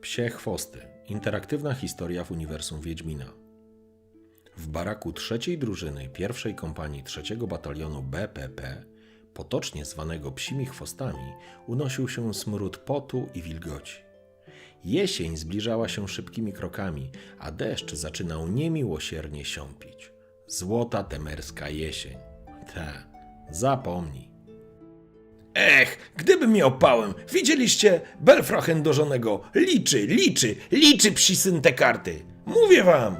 Psie chwosty. Interaktywna historia w uniwersum Wiedźmina. W baraku trzeciej drużyny pierwszej kompanii trzeciego batalionu BPP, potocznie zwanego psimi chwostami, unosił się smród potu i wilgoci. Jesień zbliżała się szybkimi krokami, a deszcz zaczynał niemiłosiernie siąpić. Złota temerska jesień. Te, zapomnij. Ech, gdybym miał pałem, widzieliście Belfrachen do żonego. Liczy, liczy, liczy psi syn te karty. Mówię wam.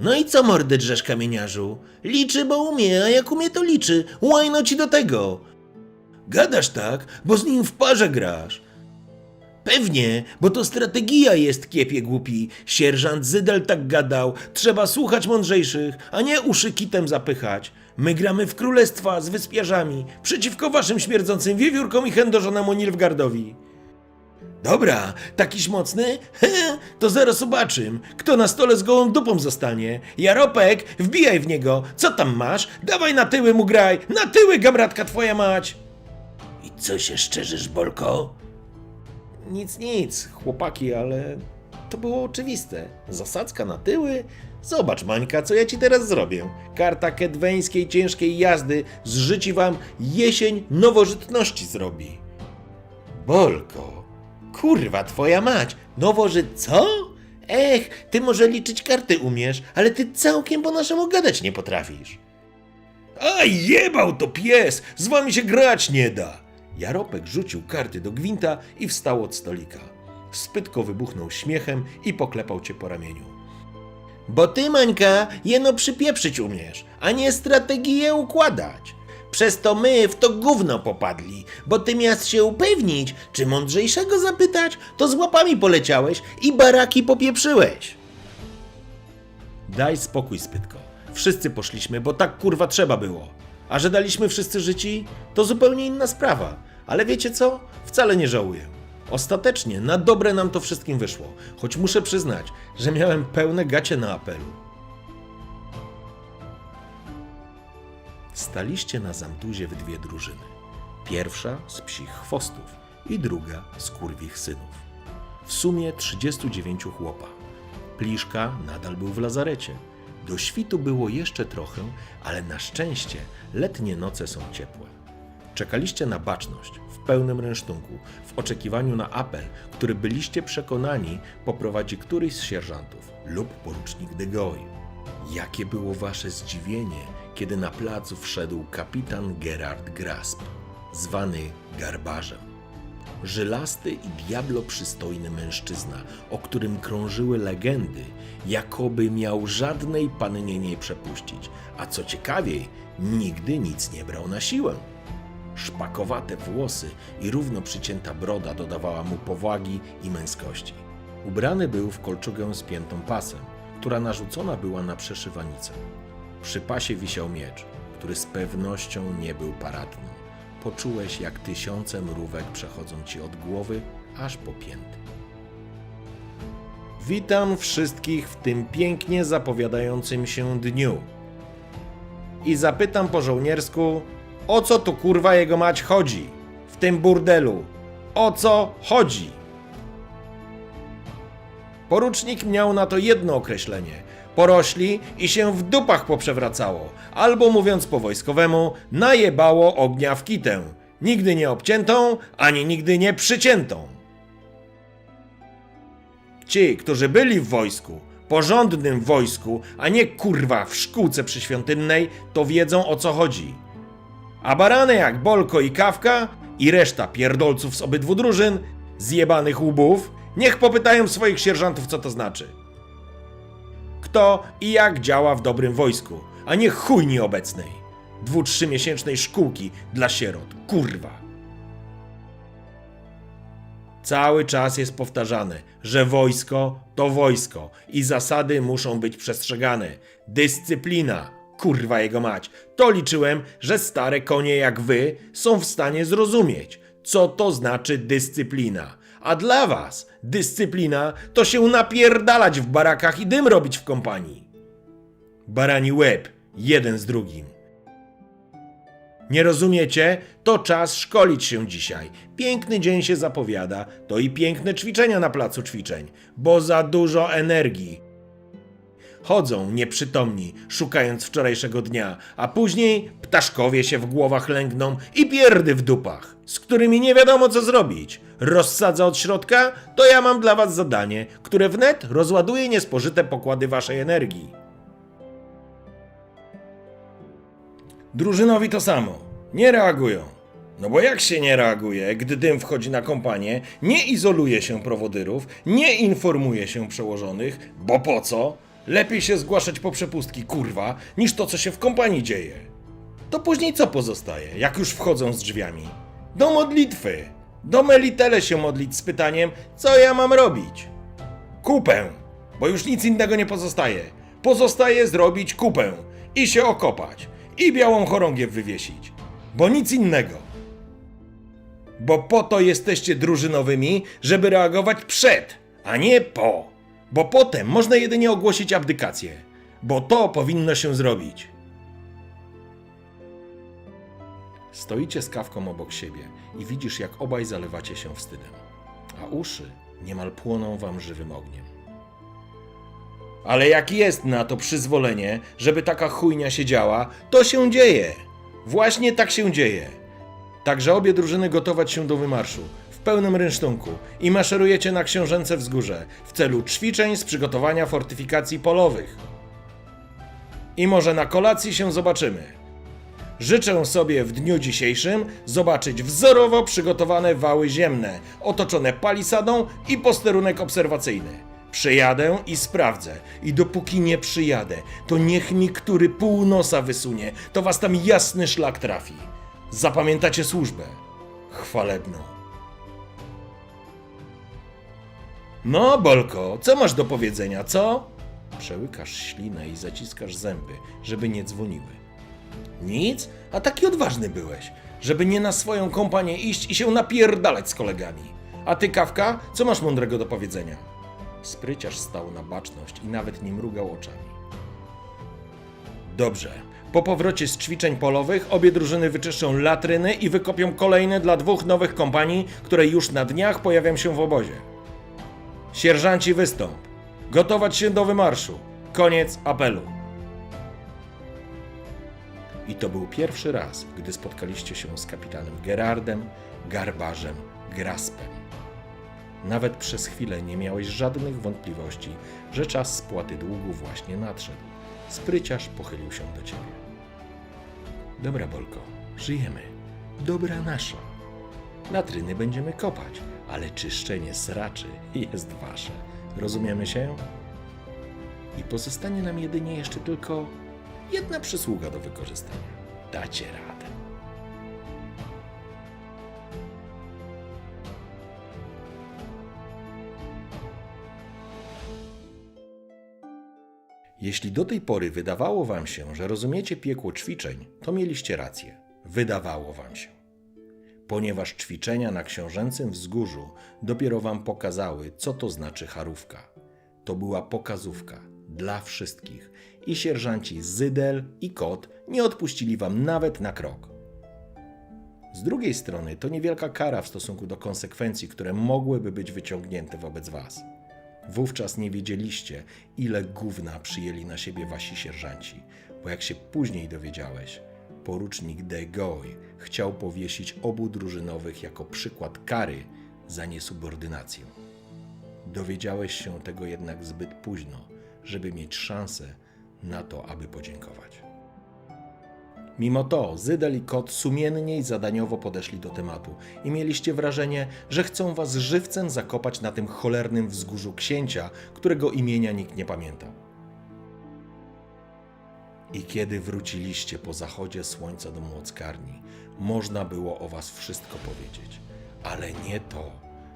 No i co mordy drzesz kamieniarzu? Liczy, bo umie, a jak umie to liczy. Łajno ci do tego. Gadasz tak, bo z nim w parze grasz. Pewnie, bo to strategia jest, kiepie głupi. Sierżant Zydel tak gadał. Trzeba słuchać mądrzejszych, a nie uszy kitem zapychać. My gramy w królestwa z wyspiarzami, przeciwko waszym śmierdzącym wiewiórkom i chędożonemu Nilfgardowi. Dobra, takiś mocny? He, to zaraz zobaczym, kto na stole z gołą dupą zostanie. Jaropek, wbijaj w niego. Co tam masz? Dawaj na tyły mu graj. Na tyły, gamratka twoja mać. I co się szczerzysz, Bolko? Nic, nic, chłopaki, ale to było oczywiste. Zasadzka na tyły? Zobacz, Mańka, co ja ci teraz zrobię. Karta kedweńskiej ciężkiej jazdy zżyci wam jesień nowożytności zrobi. Bolko, kurwa twoja mać, nowożyt co? Ech, ty może liczyć karty umiesz, ale ty całkiem po naszemu gadać nie potrafisz. A jebał to pies! Z wami się grać nie da! Jaropek rzucił karty do gwinta i wstał od stolika. Spytko wybuchnął śmiechem i poklepał cię po ramieniu. Bo ty, Mańka, jeno przypieprzyć umiesz, a nie strategię układać. Przez to my w to gówno popadli, bo ty miast się upewnić, czy mądrzejszego zapytać, to z łapami poleciałeś i baraki popieprzyłeś. Daj spokój, Spytko. Wszyscy poszliśmy, bo tak kurwa trzeba było. A że daliśmy wszyscy życi, to zupełnie inna sprawa. Ale wiecie co? Wcale nie żałuję. Ostatecznie na dobre nam to wszystkim wyszło, choć muszę przyznać, że miałem pełne gacie na apelu. Staliście na zamtuzie w dwie drużyny. Pierwsza z psich chwostów i druga z kurwich synów. W sumie 39 chłopa. Pliszka nadal był w lazarecie. Do świtu było jeszcze trochę, ale na szczęście letnie noce są ciepłe. Czekaliście na baczność, w pełnym rynsztunku, w oczekiwaniu na apel, który byliście przekonani poprowadzi któryś z sierżantów lub porucznik de Goy. Jakie było wasze zdziwienie, kiedy na placu wszedł kapitan Gerard Grasp, zwany Garbarzem. Żylasty i diablo przystojny mężczyzna, o którym krążyły legendy, jakoby miał żadnej pannie nie przepuścić, a co ciekawiej, nigdy nic nie brał na siłę. Szpakowate włosy i równo przycięta broda dodawała mu powagi i męskości. Ubrany był w kolczugę z piętą pasem, która narzucona była na przeszywanicę. Przy pasie wisiał miecz, który z pewnością nie był paradny. Poczułeś, jak tysiące mrówek przechodzą ci od głowy aż po pięty. Witam wszystkich w tym pięknie zapowiadającym się dniu. I zapytam po żołniersku, o co tu kurwa jego mać chodzi? W tym burdelu. O co chodzi? Porucznik miał na to jedno określenie. Porośli i się w dupach poprzewracało, albo mówiąc po wojskowemu, najebało ognia w kitę. Nigdy nie obciętą, ani nigdy nie przyciętą. Ci, którzy byli w wojsku, porządnym wojsku, a nie kurwa w szkółce przyświątynnej, to wiedzą o co chodzi. A barany jak Bolko i Kawka i reszta pierdolców z obydwu drużyn, zjebanych łbów, niech popytają swoich sierżantów, co to znaczy. Kto i jak działa w dobrym wojsku, a nie chuj nieobecnej. Dwu, trzymiesięcznej szkółki dla sierot. Kurwa. Cały czas jest powtarzane, że wojsko to wojsko i zasady muszą być przestrzegane. Dyscyplina, kurwa jego mać. To liczyłem, że stare konie jak wy są w stanie zrozumieć, co to znaczy dyscyplina. A dla was dyscyplina to się napierdalać w barakach i dym robić w kompanii. Barani łeb, jeden z drugim. Nie rozumiecie? To czas szkolić się dzisiaj. Piękny dzień się zapowiada, to i piękne ćwiczenia na placu ćwiczeń, bo za dużo energii. Chodzą nieprzytomni, szukając wczorajszego dnia, a później ptaszkowie się w głowach lęgną i pierdy w dupach, z którymi nie wiadomo co zrobić. Rozsadza od środka? To ja mam dla was zadanie, które wnet rozładuje niespożyte pokłady waszej energii. Drużynowi to samo. Nie reagują. No bo jak się nie reaguje, gdy dym wchodzi na kompanię, nie izoluje się prowodyrów, nie informuje się przełożonych, bo po co? Lepiej się zgłaszać po przepustki, kurwa, niż to, co się w kompanii dzieje. To później co pozostaje, jak już wchodzą z drzwiami? Do modlitwy. Do Melitele się modlić z pytaniem, co ja mam robić? Kupę, bo już nic innego nie pozostaje. Pozostaje zrobić kupę i się okopać i białą chorągiew wywiesić, bo nic innego. Bo po to jesteście drużynowymi, żeby reagować przed, a nie po. Bo potem można jedynie ogłosić abdykację, bo to powinno się zrobić. Stoicie z kawką obok siebie i widzisz, jak obaj zalewacie się wstydem, a uszy niemal płoną wam żywym ogniem. Ale jak jest na to przyzwolenie, żeby taka chujnia się działa, to się dzieje. Właśnie tak się dzieje. Także obie drużyny gotować się do wymarszu pełnym rynsztunku i maszerujecie na książęce wzgórze w celu ćwiczeń z przygotowania fortyfikacji polowych. I może na kolacji się zobaczymy. Życzę sobie w dniu dzisiejszym zobaczyć wzorowo przygotowane wały ziemne, otoczone palisadą i posterunek obserwacyjny. Przyjadę i sprawdzę. I dopóki nie przyjadę, to niech mi który pół nosa wysunie, to was tam jasny szlak trafi. Zapamiętacie służbę. Chwalebną. No, Bolko, co masz do powiedzenia, co? Przełykasz ślinę i zaciskasz zęby, żeby nie dzwoniły. Nic? A taki odważny byłeś, żeby nie na swoją kompanię iść i się napierdalać z kolegami. A ty, Kawka, co masz mądrego do powiedzenia? Spryciarz stał na baczność i nawet nie mrugał oczami. Dobrze. Po powrocie z ćwiczeń polowych obie drużyny wyczyszczą latryny i wykopią kolejne dla dwóch nowych kompanii, które już na dniach pojawią się w obozie. Sierżanci wystąp. Gotować się do wymarszu. Koniec apelu. I to był pierwszy raz, gdy spotkaliście się z kapitanem Gerardem, Garbarzem, Graspem. Nawet przez chwilę nie miałeś żadnych wątpliwości, że czas spłaty długu właśnie nadszedł. Spryciarz pochylił się do ciebie. Dobra, Bolko, żyjemy. Dobra nasza. Latryny będziemy kopać, ale czyszczenie sraczy jest wasze. Rozumiemy się? I pozostanie nam jedynie jeszcze tylko jedna przysługa do wykorzystania. Dacie radę. Jeśli do tej pory wydawało wam się, że rozumiecie piekło ćwiczeń, to mieliście rację. Wydawało wam się. Ponieważ ćwiczenia na książęcym wzgórzu dopiero wam pokazały, co to znaczy charówka. To była pokazówka dla wszystkich i sierżanci Zydel i Kot nie odpuścili wam nawet na krok. Z drugiej strony to niewielka kara w stosunku do konsekwencji, które mogłyby być wyciągnięte wobec was. Wówczas nie wiedzieliście, ile gówna przyjęli na siebie wasi sierżanci, bo jak się później dowiedziałeś, porucznik de Goy chciał powiesić obu drużynowych jako przykład kary za niesubordynację. Dowiedziałeś się tego jednak zbyt późno, żeby mieć szansę na to, aby podziękować. Mimo to Zydel i Kot sumiennie i zadaniowo podeszli do tematu i mieliście wrażenie, że chcą was żywcem zakopać na tym cholernym wzgórzu księcia, którego imienia nikt nie pamięta. I kiedy wróciliście po zachodzie słońca do młockarni, można było o was wszystko powiedzieć, ale nie to,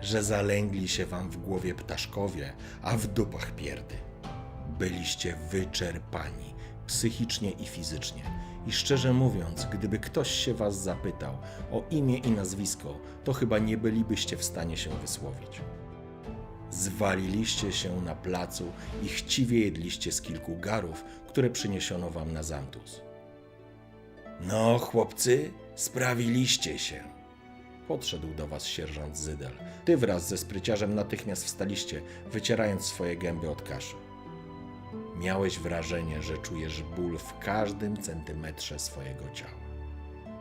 że zalęgli się wam w głowie ptaszkowie, a w dupach pierdy. Byliście wyczerpani psychicznie i fizycznie. I szczerze mówiąc, gdyby ktoś się was zapytał o imię i nazwisko, to chyba nie bylibyście w stanie się wysłowić. Zwaliliście się na placu i chciwie jedliście z kilku garów, które przyniesiono wam na Zantus. No, chłopcy, sprawiliście się. Podszedł do was sierżant Zydel. Ty wraz ze spryciarzem natychmiast wstaliście, wycierając swoje gęby od kaszy. Miałeś wrażenie, że czujesz ból w każdym centymetrze swojego ciała.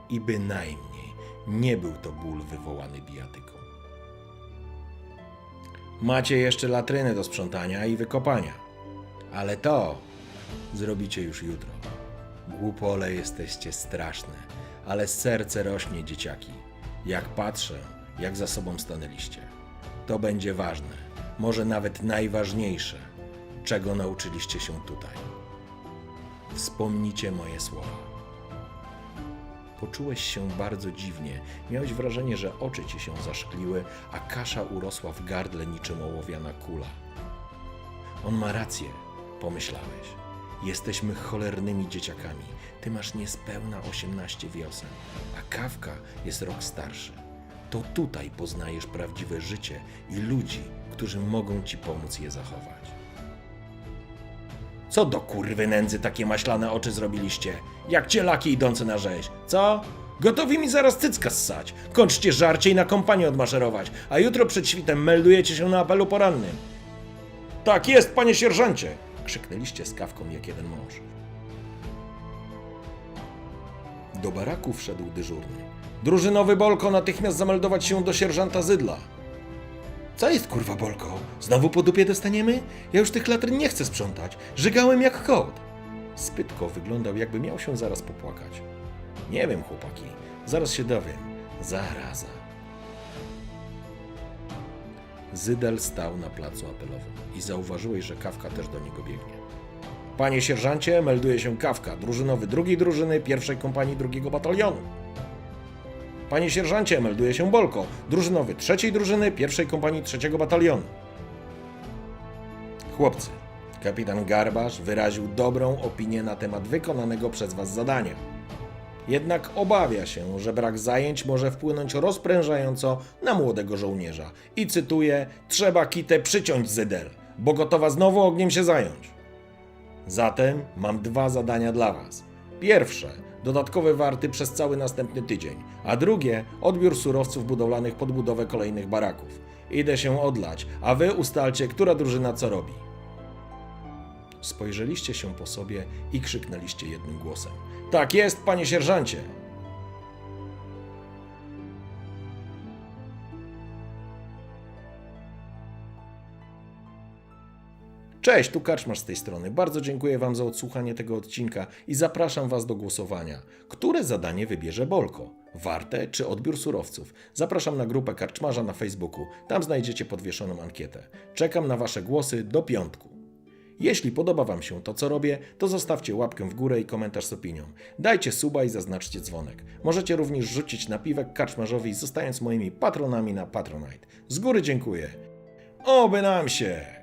I bynajmniej nie był to ból wywołany bijatyką. Macie jeszcze latryny do sprzątania i wykopania. Ale to zrobicie już jutro. Głupole jesteście straszne, ale serce rośnie, dzieciaki. Jak patrzę, jak za sobą stanęliście. To będzie ważne, może nawet najważniejsze, czego nauczyliście się tutaj. Wspomnijcie moje słowa. Poczułeś się bardzo dziwnie. Miałeś wrażenie, że oczy ci się zaszkliły, a kasza urosła w gardle niczym ołowiana kula. On ma rację, pomyślałeś. Jesteśmy cholernymi dzieciakami. Ty masz niespełna 18 wiosen, a Kawka jest rok starszy. To tutaj poznajesz prawdziwe życie i ludzi, którzy mogą ci pomóc je zachować. Co do kurwy nędzy takie maślane oczy zrobiliście? Jak cielaki idące na rzeź, co? Gotowi mi zaraz cycka ssać. Kończcie żarcie i na kompanię odmaszerować, a jutro przed świtem meldujecie się na apelu porannym. Tak jest, panie sierżancie! Krzyknęliście z kawką jak jeden mąż. Do baraku wszedł dyżurny. Drużynowy Bolko, natychmiast zameldować się do sierżanta Zydla. Co jest kurwa Bolko? Znowu po dupie dostaniemy? Ja już tych latryn nie chcę sprzątać. Żygałem jak kot. Spytko wyglądał jakby miał się zaraz popłakać. Nie wiem, chłopaki. Zaraz się dowiem. Zaraza. Zydel stał na placu apelowym i zauważyłeś, że Kawka też do niego biegnie. Panie sierżancie, melduje się Kawka, drużynowy drugiej drużyny pierwszej kompanii drugiego batalionu. Panie sierżancie, melduje się Bolko, drużynowy trzeciej drużyny pierwszej kompanii trzeciego batalionu. Chłopcy, kapitan Garbarz wyraził dobrą opinię na temat wykonanego przez was zadania. Jednak obawia się, że brak zajęć może wpłynąć rozprężająco na młodego żołnierza. I cytuję: Trzeba kitę przyciąć zydel, bo gotowa znowu ogniem się zająć. Zatem mam dwa zadania dla Was. Pierwsze dodatkowe warty przez cały następny tydzień, a drugie odbiór surowców budowlanych pod budowę kolejnych baraków. Idę się odlać, a Wy ustalcie, która drużyna co robi. Spojrzeliście się po sobie i krzyknęliście jednym głosem: Tak jest, panie sierżancie! Cześć, tu Kaczmarz z tej strony. Bardzo dziękuję Wam za odsłuchanie tego odcinka i zapraszam Was do głosowania. Które zadanie wybierze Bolko? Warte czy odbiór surowców? Zapraszam na grupę Karczmarza na Facebooku. Tam znajdziecie podwieszoną ankietę. Czekam na Wasze głosy do piątku. Jeśli podoba Wam się to, co robię, to zostawcie łapkę w górę i komentarz z opinią. Dajcie suba i zaznaczcie dzwonek. Możecie również rzucić napiwek Kaczmarzowi, zostając moimi patronami na Patronite. Z góry dziękuję. Oby nam się!